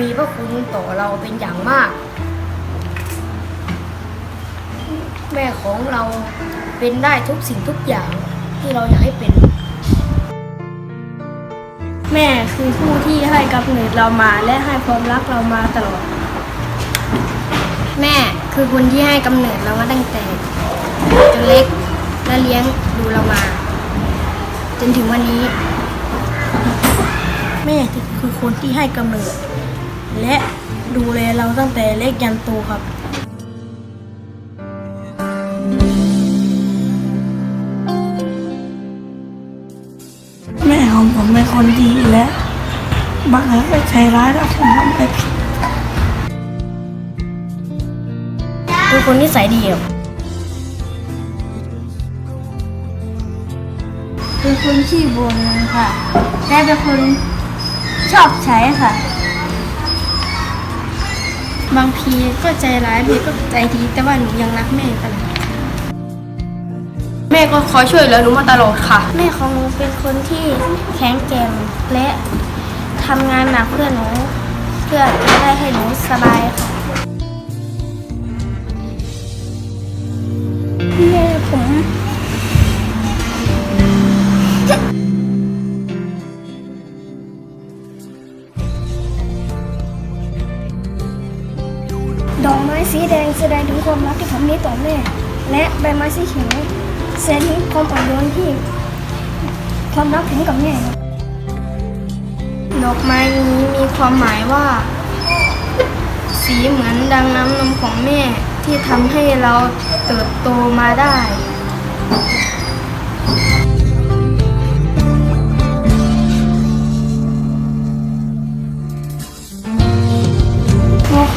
มีพระคุณต่อเราเป็นอย่างมาก แม่ของเราเป็นได้ทุกสิ่งทุกอย่างที่เราอยากให้เป็น แม่คือผู้ที่ให้กำเนิดเรามาและให้ความรักเรามาตลอด แม่คือคนที่ให้กำเนิดเรามาตั้งแต่จนเล็กและเลี้ยงดูเรามา จนถึงวันนี้ แม่คือคนที่ให้กำเนิด และดูแลเราตั้งแต่เล็กยันโตครับ แม่ของผมเป็นคนดีและบางครั้งก็ใจร้ายถ้าผมทำไรผิดคือคนที่ใส่ดีอะเป็นคนที่บ่นค่ะและเป็นคนชอบใช้ค่ะ บางทีก็ใจร้ายบางทีก็ใจดี แต่ว่าหนูยังรักแม่ตลอดแม่ก็คอยช่วยเหลือหนูมาตลอดค่ะ แม่ของหนูเป็นคนที่แข็งแกร่งและทำงานหนักเพื่อหนู เพื่อจะได้ให้หนูสบายค่ะ ไม้สีแดงแสดงถึงความรักที่ผมมีต่อแม่ และใบไม้สีเขียวแสดงถึงความอ่อนโยนที่ ความรักผมกับแม่ดอกไม้นี้มีความหมายว่า สีเหมือนดังน้ำนมของแม่ที่ทำให้เราเติบโตมาได้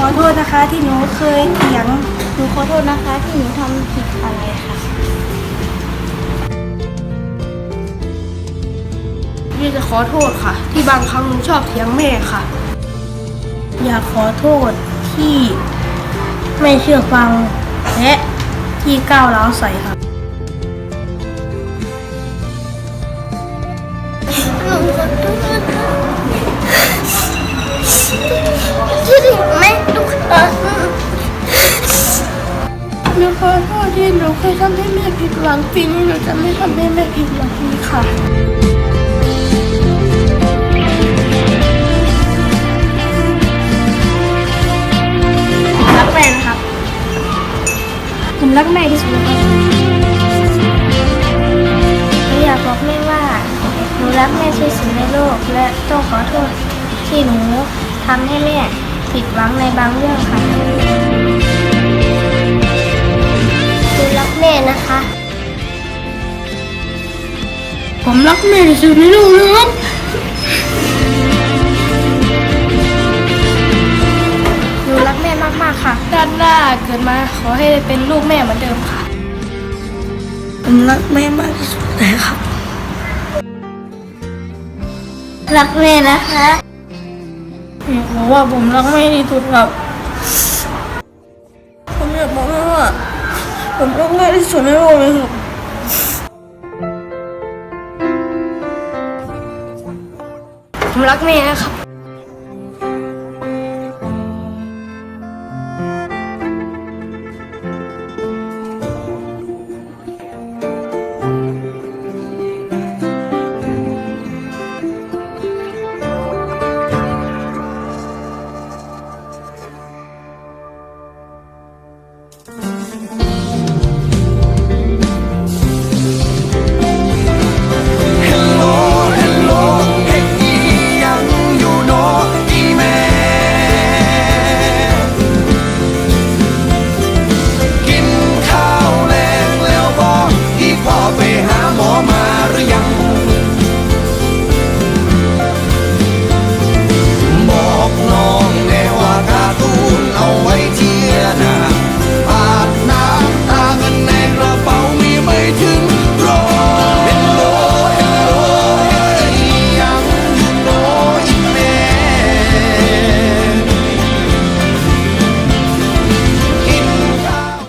อโทษนะคะที่หนูเคยเถียง หนูขอโทษนะคะที่หนูทำผิดอะไรค่ะ พี่จะขอโทษค่ะ ที่บางครั้งหนูชอบเถียงแม่ค่ะ อยากขอโทษที่ไม่เชื่อฟังและที่ก้าวร้าวใส่ครับไม่ หนูขอโทษที่หนูเคยทำให้แม่ผิดหวังปีนี้หนูจะไม่ทำให้แม่ผิดหวังอีกค่ะรักแม่นครับ ผมรักแม่ที่สุดเลยครับหนูอยากบอกแม่ว่า หนูรักแม่ที่สุดในโลก และต้องขอโทษที่หนูทำให้แม่ ผิดหวังในบางเรื่องค่ะหนูรักแม่นะคะ ผมรักแม่ที่สุดในโลกเลยครับหนูรักแม่มากๆค่ะด้านหน้าเกิดมาขอให้ได้เป็นลูกแม่เหมือนเดิมค่ะ ผมรักแม่มากที่สุดเลยครับ รักแม่นะคะ บอกว่าผมรักแม่ที่สุดครับ ผมอยากบอกแม่ว่า ผมรักแม่ที่สุดในโลกเลยครับผมรักแม่นะครับ